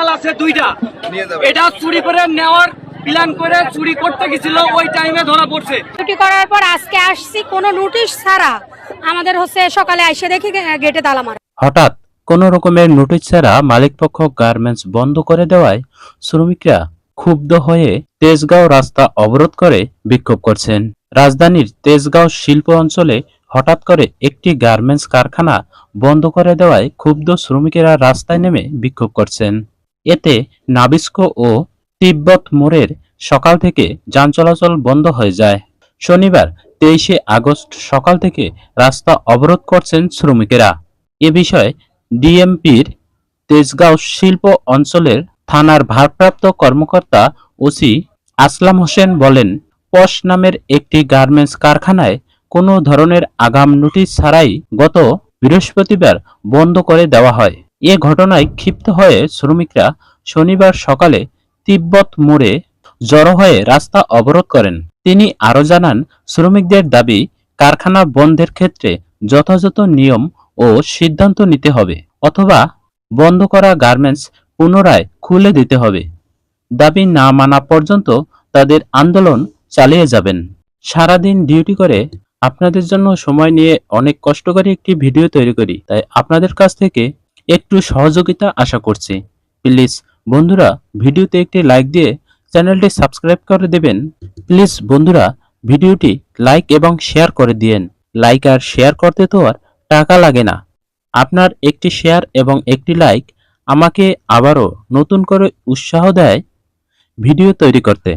মাল আছে দুইটা। এটা চুরি করে নেওয়ার প্ল্যান করে চুরি করতে গেছিল ওই টাইমে ধরা পড়ছে। ছুটি করার পর আজকে আসছি কোনো নোটিশ ছাড়া আমাদের হচ্ছে সকালে এসে দেখি গেটে তালা মারা। হঠাৎ কোনো রকমের নোটিশ ছাড়া মালিকপক্ষ গার্মেন্টস বন্ধ করে দেওয়ায় শ্রমিকরা ক্ষুব্ধ হয়ে তেজগাঁও রাস্তা অবরোধ করে বিক্ষোভ করছেন। রাজধানীর তেজগাঁও শিল্প অঞ্চলে হঠাৎ করে একটি গার্মেন্টস কারখানা বন্ধ করে দেওয়ায় ক্ষুব্ধ শ্রমিকেরা রাস্তায় নেমে বিক্ষোভ করছেন। এতে নাবিস্ক ও তিব্বত মোড়ের সকাল থেকে যান চলাচল বন্ধ হয়ে যায়। শনিবার তেইশে আগস্ট সকাল থেকে রাস্তা অবরোধ করছেন শ্রমিকেরা। এ বিষয়ে ডিএমপির তেজগাঁও শিল্প অঞ্চলের থানার ভারপ্রাপ্ত কর্মকর্তা ওসি আসলাম হোসেন বলেন, পশ নামের একটি গার্মেন্টস কারখানায় কোনো ধরনের আগাম নোটিশ ছাড়াই গত বৃহস্পতিবার বন্ধ করে দেওয়া হয়। এ ঘটনায় ক্ষিপ্ত হয়ে শ্রমিকরা শনিবার সকালে তিব্বত মোড়ে জড়ো হয়ে রাস্তা অবরোধ করেন। তিনি আরও জানান, শ্রমিকদের দাবি, কারখানা বন্ধের ক্ষেত্রে যথাযথ নিয়ম ও সিদ্ধান্ত নিতে হবে অথবা বন্ধ করা গার্মেন্টস পুনরায় খুলে দিতে হবে। দাবি না মানা পর্যন্ত তাদের আন্দোলন চালিয়ে যাবেন। সারাদিন ডিউটি করে আপনাদের জন্য সময় নিয়ে অনেক কষ্ট করে একটি ভিডিও তৈরি করি। তাই আপনাদের কাছ থেকে একটু সহযোগিতা আশা করছি। প্লিজ, বন্ধুরা, ভিডিওতে একটি লাইক দিয়ে চ্যানেলটি সাবস্ক্রাইব করে দেবেন। প্লিজ, বন্ধুরা, ভিডিওটি লাইক এবং শেয়ার করে দিয়েন। লাইক আর শেয়ার করতে তো আর টাকা লাগে না। আপনার একটি শেয়ার এবং একটি লাইক আমাকে আবারও নতুন করে উৎসাহ দেয় ভিডিও তৈরি করতে।